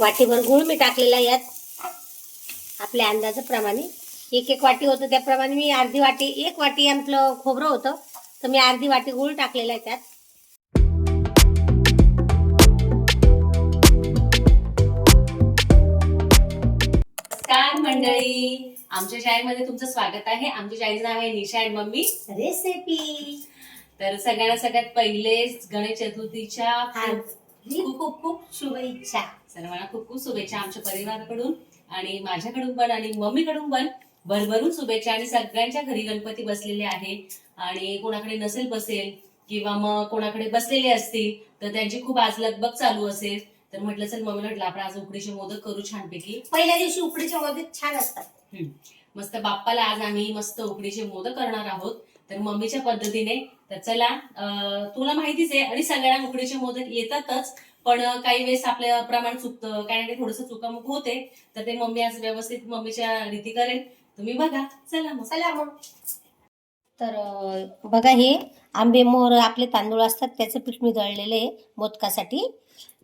वाटीभर गुळ मी टाकलेला यात. आपल्या अंदाजाप्रमाणे एक एक वाटी होतं त्याप्रमाणे मी अर्धी वाटी एक वाटी आपलं खोबरं होतं. तर मी अर्धी वाटी गुळ टाकलेला आहे त्यात. नमस्कार मंडळी. आमच्या शाळेमध्ये तुमचं स्वागत आहे. आमच्या शाळेचं नाव आहे निशा अँड मम्मी. रेसिपी तर सगळ्यांना सगळ्यात पहिले गणेश चतुर्थीच्या खूप खूप खूप शुभेच्छा. सर्वांना खूप खूप शुभेच्छा आमच्या परिवाराकडून आणि माझ्याकडून पण आणि मम्मीकडून पण. भरभरून शुभेच्छा आणि सगळ्यांच्या घरी गणपती बसलेले आहे. आणि कोणाकडे नसेल बसेल किंवा मग कोणाकडे बसलेले असतील तर त्यांची खूप आज लगबग चालू असेल. तर म्हटलं चल मम्मी म्हटलं आपण आज उकडीचे मोदक करू छानपैकी. पहिल्या दिवशी उकडीचे मोदक छान असतात. मस्त बाप्पाला आज आम्ही मस्त उकडीचे मोदक करणार आहोत. तर मम्मीच्या पद्धतीने तर चला तुला माहितीच आहे आणि सगळ्यांना उकडीचे मोदक येतातच. पण काही वेळेस आपलं प्रमाण चुकतं काही काही थोडस चुकामुक होते तर ते मम्मी आज व्यवस्थित मम्मीच्या रीती करेल. तुम्ही बघा. चला मग. चला मग. तर बघा हे आंबे मोहर आपले तांदूळ असतात त्याचं पीठ मी दळलेलं आहे मोदकासाठी.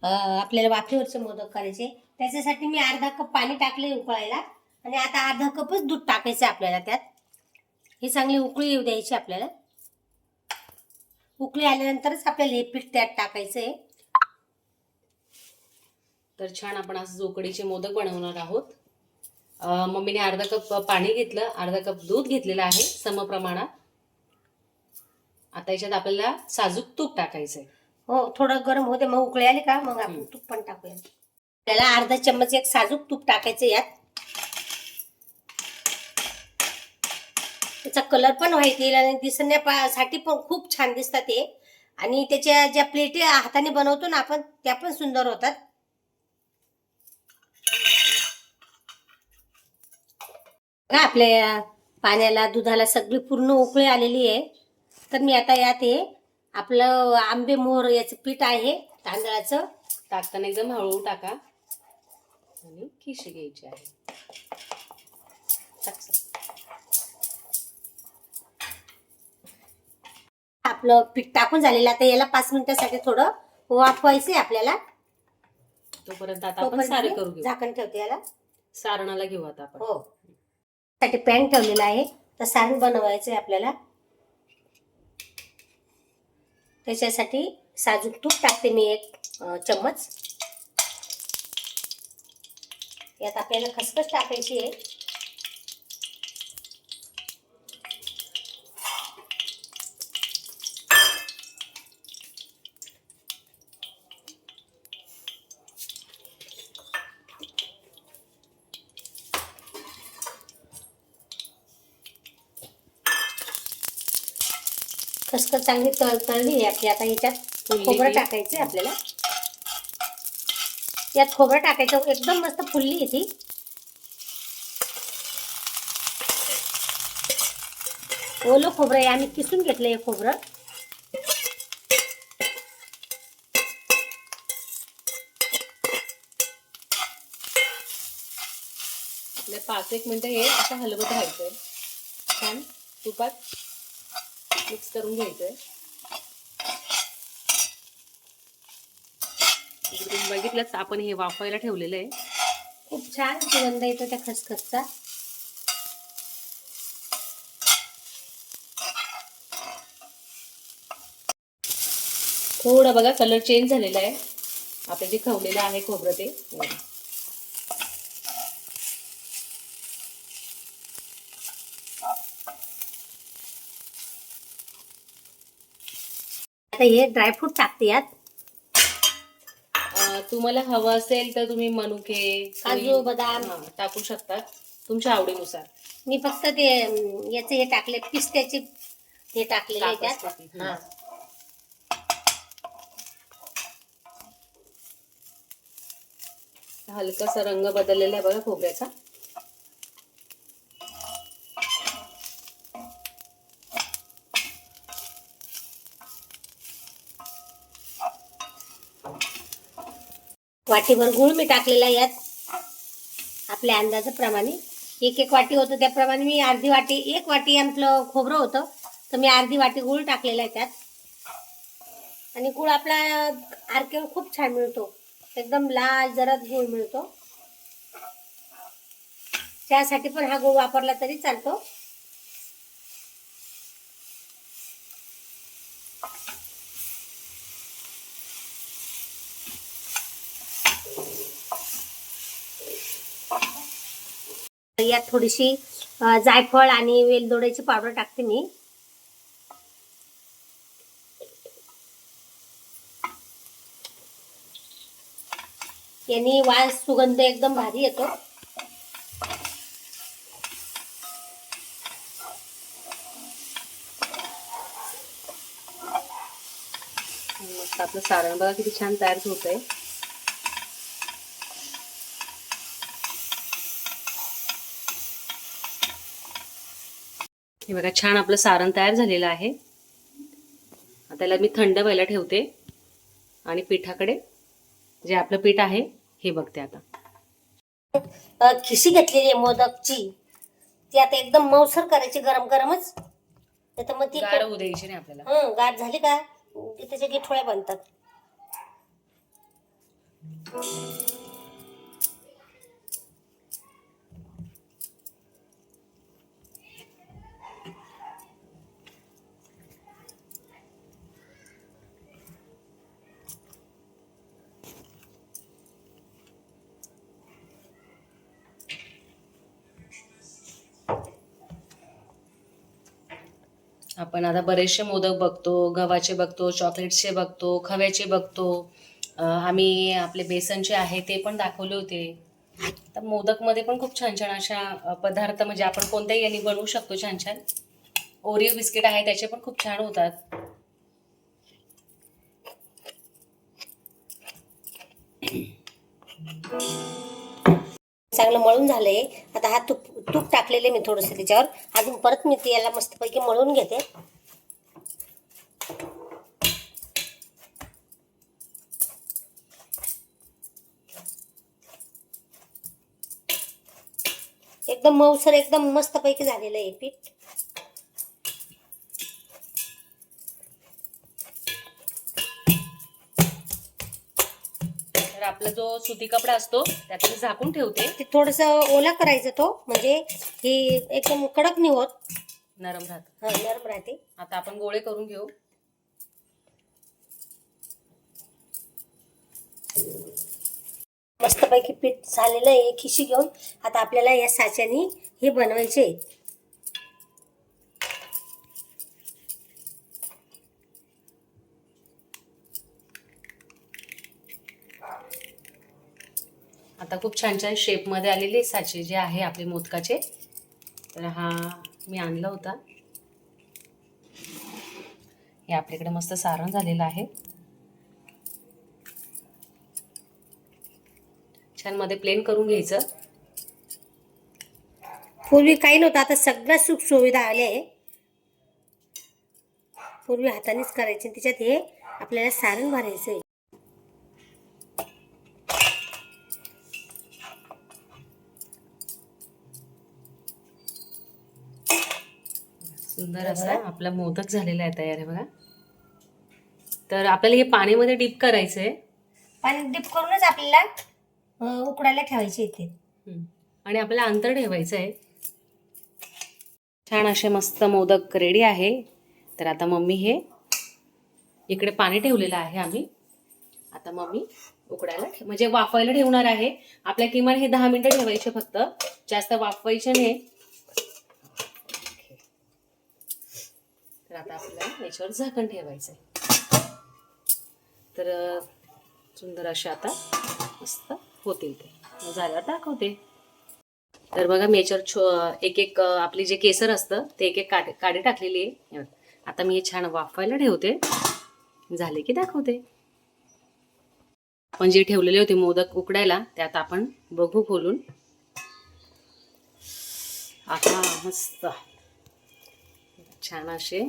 आपल्याला वाफेवरचे मोदक करायचे त्याच्यासाठी मी अर्धा कप पाणी टाकले उकळायला. आणि आता अर्धा कपच दूध टाकायचं आहे आपल्याला त्यात. ही चांगली उकळी येऊ द्यायची आपल्याला. उकळी आल्यानंतरच आपल्याला हे पीठ त्यात टाकायचं आहे. तर छान आपण आज उकडीचे मोदक बनवणार आहोत. मम्मीने अर्धा कप पाणी घेतलं अर्धा कप दूध घेतलेलं आहे समप्रमाणात. आता याच्यात आपल्याला साजूक तूप टाकायचंय. हो थोडं गरम होते मग उकळी आली का? मग आपण. तूप पण टाकूया. त्याला अर्धा चम्मच एक साजूक तूप टाकायचं यात. त्याचा कलर पण व्हाईट येईल आणि दिसण्यासाठी पण खूप छान दिसतात ते. आणि त्याच्या ज्या प्लेटी हाताने बनवतो ना आपण त्या पण सुंदर होतात. बघा, आपल्या पाण्याला दुधाला सगळी पूर्ण उकळी आलेली आहे. तर मी आता यात हे आपलं आंबे मोहर याचं पीठ आहे. तांदळाचं. टाकताना एकदम हळूहळू टाका. आणि खिशी घ्यायची आहे. आपलं पीठ टाकून झालेलं आता याला पाच मिनिटासाठी थोडं वाफवायचंय आपल्याला. तोपर्यंत आता आपण सारे करू घेऊ. झाकण ठेवते याला. सारणाला घेऊ आता आपण. हो. साठी पॅन ठेवलेला आहे. तर सारण आहे आपल्याला. त्याच्यासाठी साजूक तूप टाकते मी एक चम्मच. यात आपल्याला खसखस टाकायची आहे. खसखस चांगली तळ तळली आहे आपली. आता याच्यात खोबरं? टाकायचं आपल्याला. यात खोबरं टाकायचं. एकदम मस्त फुलली आहे ती. ओलं खोबरं आहे. आम्ही किसून घेतलं हे खोबरं. पाच एक मिनिटं हे असं हलवत राहायचंय छान. तुपात. मिक्स करून घ्यायचं आहे तुम्ही बघितलंच आपण हे वाफवायला ठेवलेलं आहे. खूप छान सुगंध येतो त्या खसखसचा. थोडं बघा कलर चेंज झालेला आहे. आपलं जे खवलेलं आहे खोबरं ते. आता हे ड्रायफ्रूट टाकते यात अं, तुम्हाला हवं असेल तर तुम्ही मनुके काजू, बदाम. हा, टाकू शकता तुमच्या आवडीनुसार. मी फक्त ते अं, याचे हे टाकले पिस्त्याचे हे टाकलेले आहे कापस त्यात. टाकले. हा. हलकासा रंग बदललेला आहे बघा खोबऱ्याचा. वाटीभर गुळ मी टाकलेला यात. आपल्या अंदाजाप्रमाणे एक एक वाटी होतं त्याप्रमाणे मी अर्धी वाटी एक वाटी आपलं खोबरं होतं. तर मी अर्धी वाटी गुळ टाकलेला आहे त्यात. आणि गुळ आपला आरकेवर खूप छान मिळतो. एकदम लाल जरा गुळ मिळतो. त्यासाठी पण हा गुळ वापरला तरी चालतो. यात थोडीशी जायफळ आणि वेलदोड्याची पावडर टाकते मी. यांनी वास सुगंध एकदम भारी येतो. मस्त आपलं सारण बघा किती छान तयार होत आहे हे बघा छान आपलं सारण तयार झालेलं आहे. त्याला मी थंड व्हायला ठेवते. आणि पिठाकडे जे आपलं पीठ आहे हे बघते आता. खिशी घेतलेली आहे मोदकची. ती आता एकदम मऊसर करायची गरम गरमच मग ती गार होऊ द्यायची नाही आपल्याला. झाली का? की त्याच्या गिठोळ्या बनतात. आपण आता बरेचसे मोदक बघतो गव्हाचे बघतो चॉकलेटचे बघतो खव्याचे बघतो. आम्ही आपले बेसनचे आहे ते पण दाखवले होते. तर मोदकमध्ये पण खूप छान छान अशा पदार्थ म्हणजे आपण कोणत्याही यांनी बनवू शकतो छान छान. ओरिओ बिस्किट आहे त्याचे पण खूप छान होतात. चांगलं मळून झालंय. आता हा तूप तूप टाकलेले मी थोडस त्याच्यावर. अजून परत मी ते याला मस्तपैकी मळून घेते. एकदम मऊसर एकदम मस्तपैकी झालेलं आहे पीठ. आपला जो सुती कपडा असतो त्यात मी झाकून ठेवते. ते थोडस ओला करायचं तो म्हणजे हे एकदम कडक नाही होत. नरम राहत. हा, नरम राहते. आता आपण गोळे करून घेऊ. मस्तपैकी पीठ झालेलं आहे खिशी घेऊन. आता आपल्याला या साच्यानी हे बनवायचे. आता खूप छान छान शेपमध्ये आलेले साचे जे आहे आपले मोदकाचे. तर हा मी आणला होता. हे आपल्याकडे मस्त सारण झालेलं आहे. छानमध्ये प्लेन करून घ्यायचं. पूर्वी काही नव्हतं आता सगळ्या सुख सुविधा आल्या आहे. पूर्वी हातानेच करायचे त्याच्यात हे आपल्याला सारण भरायचं आहे. सुंदर असा आपला मोदक झालेला आहे तयार आहे बघा. तर आपल्याला हे पाण्यामध्ये डीप करायचं आहे पाणी डीप करूनच आपल्याला अं, उकडायला ठेवायचे इथे. हम्म. आणि आपल्याला अंतर ठेवायचं आहे छान असे मस्त मोदक रेडी आहे. तर आता मम्मी हे इकडे पाणी ठेवलेलं आहे आम्ही. आता मम्मी उकडायला ठे- म्हणजे वाफवायला ठेवणार आहे. आपल्या किमान हे दहा मिनिटं ठेवायचे फक्त. जास्त वाफवायचे नाही. आता आपल्याला. याच्यावर झाकण ठेवायचं आहे तर सुंदर असे आता मस्त होतील ते. मग झाल्यावर दाखवते. तर बघा मी याच्यावर छो एक एक आपली जे केसर असतं ते एक एक काडे काडी टाकलेली आहे. आता मी हे छान वाफवायला ठेवते. झाले की दाखवते. आपण जे ठेवलेले होते मोदक उकडायला ते आता आपण बघू खोलून. आता मस्त. छान असे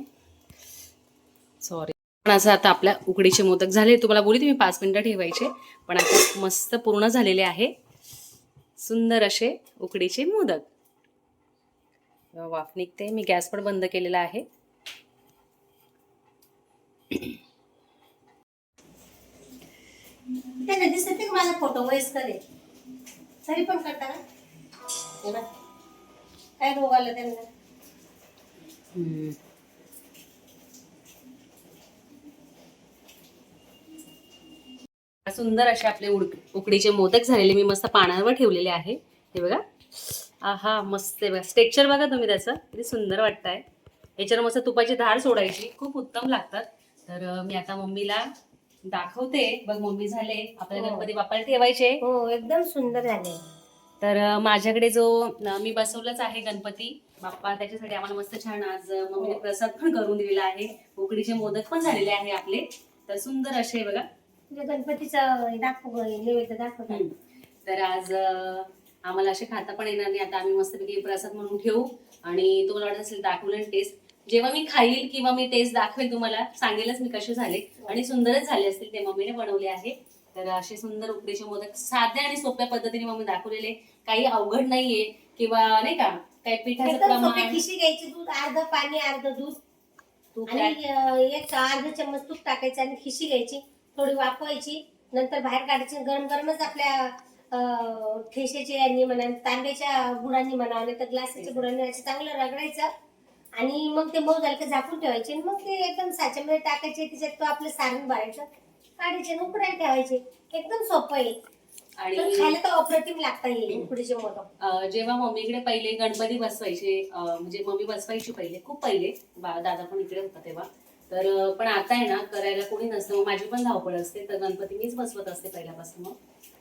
सॉरी पण असं आता आपल्या उकडीचे मोदक झाले तुम्हाला बोली तुम्ही पाच मिनिटं ठेवायचे पण आता मस्त पूर्ण झालेले आहे. सुंदर असे उकडीचे मोदक. वाफ निघते मी गॅस पण बंद केलेला आहे. त्यांना दिसत नाही का माझा फोटो वयस्कर आहे. तरी पण करता का? हे बघ. काय रोग आला त्यांना? सुंदर असे आपले उड उकडीचे मोदक झालेले मी मस्त पाण्यावर ठेवलेले आहे. हे बघा. आहा मस्त आहे बघा. स्ट्रेक्चर बघा तुम्ही त्याचं. किती सुंदर वाटतंय. याच्यावर मस्त तुपाची धार सोडायची. खूप उत्तम लागतात. तर मी आता मम्मीला दाखवते. बघ मम्मी झाले. आपल्या हो. गणपती बाप्पाला ठेवायचे. हो एकदम सुंदर झाले. तर माझ्याकडे जो मी बसवलंच आहे गणपती बाप्पा त्याच्यासाठी आम्हाला मस्त छान आज मम्मीने हो. प्रसाद पण करून दिलेला आहे. उकडीचे मोदक पण झालेले आहे आपले. तर सुंदर असे बघा. तुझ्या गणपतीचं हे दाखव नैवेद्य दाखव. तर आज अं, आम्हाला असे खाता पण येणार नाही. आता आम्ही मस्तपैकी प्रसाद म्हणून ठेवू आणि तुम्हाला वाटत असेल दाखवलं टेस्ट जेव्हा मी खाईल किंवा मी टेस्ट दाखवेल तुम्हाला सांगेलच मी कसे झाले. आणि सुंदरच झाले असतील ते मम्मीने बनवले आहे. तर असे सुंदर उकडीचे मोदक साध्या आणि सोप्या पद्धतीने मम्मी दाखवलेले. काही अवघड नाहीये किंवा नाही का काही पिठाचं एकदम सोपे प्रमाण. खिशी घ्यायची दूध अर्ध पाणी अर्ध दूध. तूप आणि अं, एक अर्ध चम्मच तूप टाकायचं आणि खिशी घ्यायची. थोडी वाफवायची. नंतर बाहेर काढायची. गरम गरमच आपल्या ठेशाच्या यांनी म्हणा तांब्याच्या बुडांनी म्हणा नाही तर ग्लासाच्या असं चांगलं रगडायचं. आणि मग ते मऊ झालं की झाकून ठेवायचे. आणि मग ते एकदम साच्यामध्ये टाकायचे. त्याच्यात तो आपलं सारण भरायचं काढायचे आणि उकडायला ठेवायचे. एकदम सोपं आहे. आणि खायला तर अप्रतिम लागता येईल उकडीचे मोदक. जेव्हा मम्मीकडे पहिले गणपती बसवायचे म्हणजे मम्मी बसवायची पहिले खूप पहिले. दादा पण इकडे होता तेव्हा. तर पण आता आहे ना करायला कोणी नसतं. मग माझी पण धावपळ असते. तर गणपती मीच बसवत असते पहिल्यापासून मग.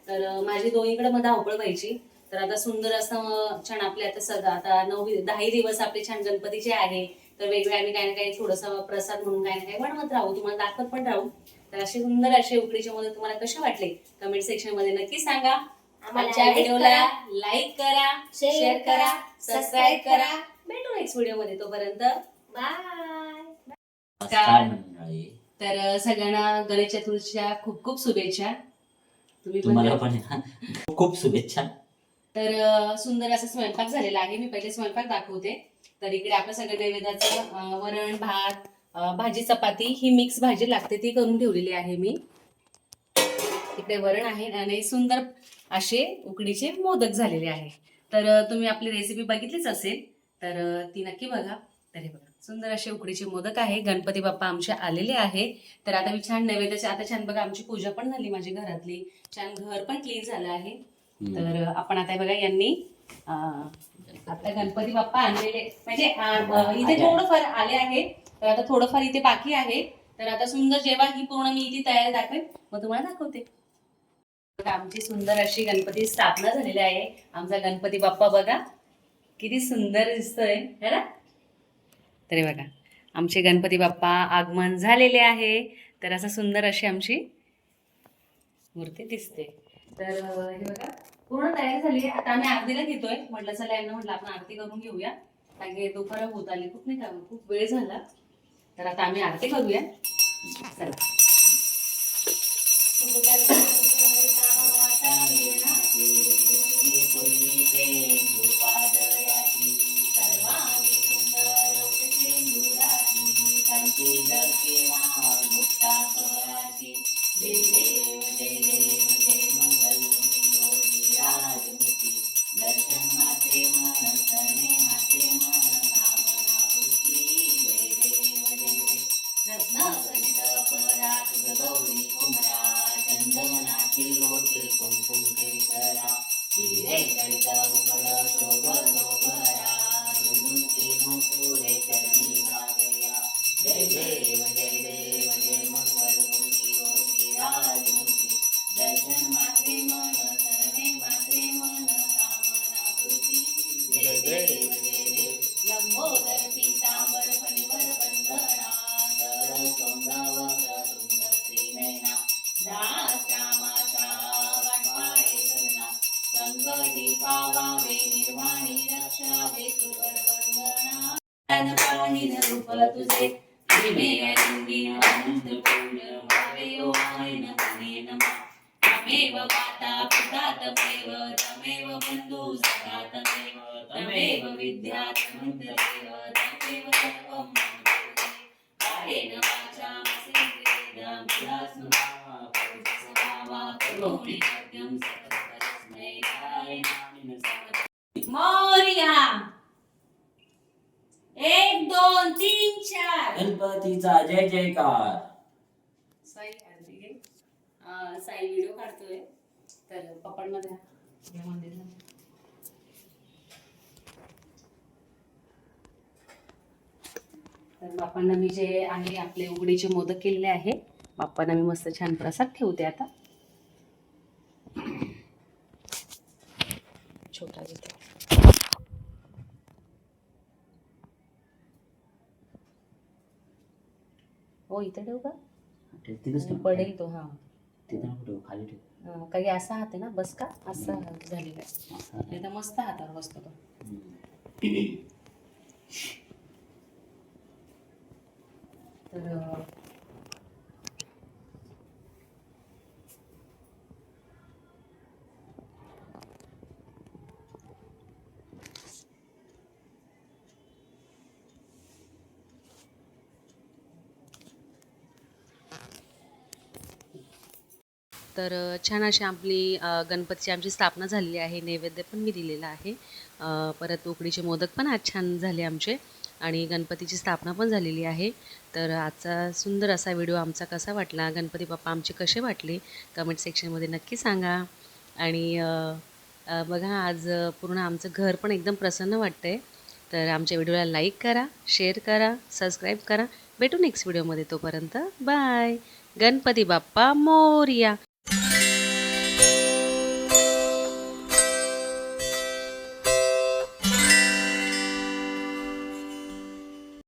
तर माझी दोन्हीकडे मग धावपळ व्हायची. तर आता सुंदर असं छान आपले आता सगळं आता नऊ दहाही दिवस आपले छान गणपतीचे आहे तर वेगवेगळे आम्ही काही ना काही थोडंसं प्रसाद म्हणून काही ना काही बनवत राहू. तुम्हाला दाखवत पण राहू. तर असे सुंदर असे उकडीचे मोदक तुम्हाला कसे वाटले? कमेंट सेक्शनमध्ये नक्की सांगा. आमच्या व्हिडिओला लाईक करा शेअर करा करा, सबस्क्राईब करा. भेटू नेक्स्ट व्हिडिओमध्ये तोपर्यंत. बाय नमस्कार मंडळी तर सगळ्यांना गणेश चतुर्थीच्या खूप खूप शुभेच्छा. तुम्ही पण तुम्हाला. पण ना खूप शुभेच्छा. तर सुंदर असा स्वयंपाक झालेला आहे. मी पहिले स्वयंपाक दाखवते. तर इकडे आपलं सगळं नैवेद्याचं अं, वरण भात अं, भाजी चपाती ही मिक्स भाजी लागते ती करून ठेवलेली आहे मी. इकडे वरण आहे आणि सुंदर असे उकडीचे मोदक झालेले आहे. तर अं, तुम्ही आपली रेसिपी बघितलीच असेल तर अं, ती नक्की बघा. तर हे बघा. सुंदर असे उकडीचे मोदक आहे. गणपती बाप्पा आमचे आलेले आहे तर आता मी छान नैवेद्याचे आता छान बघा आमची पूजा पण झाली माझी घरातली. छान घर पण क्लीन झालं आहे. तर आपण आता बघा यांनी आपल्या गणपती बाप्पा आणलेले म्हणजे इथे थोडंफार आले आहे तर आता थोडंफार इथे बाकी आहे. तर आता सुंदर जेव्हा ही पूर्ण मी इथे तयारी दाखवेन मग तुम्हाला दाखवते. आमची सुंदर अशी गणपती स्थापना झालेली आहे. आमचा गणपती बाप्पा बघा किती सुंदर दिसतोय है ना? तरी बघा. आमचे गणपती बाप्पा आगमन झालेले आहे. तर असं सुंदर अशी आमची मूर्ती दिसते. तर हे बघा. पूर्ण तयार झाली. आता आम्ही आरतीला घेतोय. म्हटलं चला यांना म्हटलं आपण आरती करून घेऊया. कारण की दुपार होत आली. खूप नाही का खूप वेळ झाला. तर आता आम्ही आरती करूया. चला. तमेव तमेव बंधू सखा तमेव तमेव विद्या तमेव तमेव सर्वं. कायेन मोरया। एक दोन तीन चार। गणपतीचा जय जयकार। साई साई व्हिडिओ काढतोय. तर पप्पांना द्या या मंदिरला. तर बाप्पांना मी जे आहे आपले उघडीचे मोदक केलेले आहे बाप्पांना मी मस्त छान प्रसाद ठेवते आता छोटा घेते हो इथे ठेवू का. पडेल तो हा तिथं नको ठेवू, खाली ठेव. अं, काही असा हात आहे ना बस का? असा हात झालेला आहे. असं. नाही तर मस्त हातावर बसतो तो. हम्म. तर अं, तर छान अशी आपली गणपतीची आमची स्थापना झालेली आहे नैवेद्य पण मी दिलेला आहे. परत उकडीचे मोदक पण आज छान झाले आमचे आणि गणपतीची स्थापना पण झालेली आहे. तर आजचा सुंदर असा व्हिडिओ आमचा कसा वाटला? गणपती बाप्पा आमचे कसे वाटले? कमेंट सेक्शनमध्ये नक्की सांगा. आणि बघा आज पूर्ण आमचं घर पण एकदम प्रसन्न वाटतं आहे तर आमच्या व्हिडिओला लाईक करा शेअर करा सबस्क्राईब करा. भेटू नेक्स्ट व्हिडिओमध्ये तोपर्यंत बाय. गणपती बाप्पा मोरया.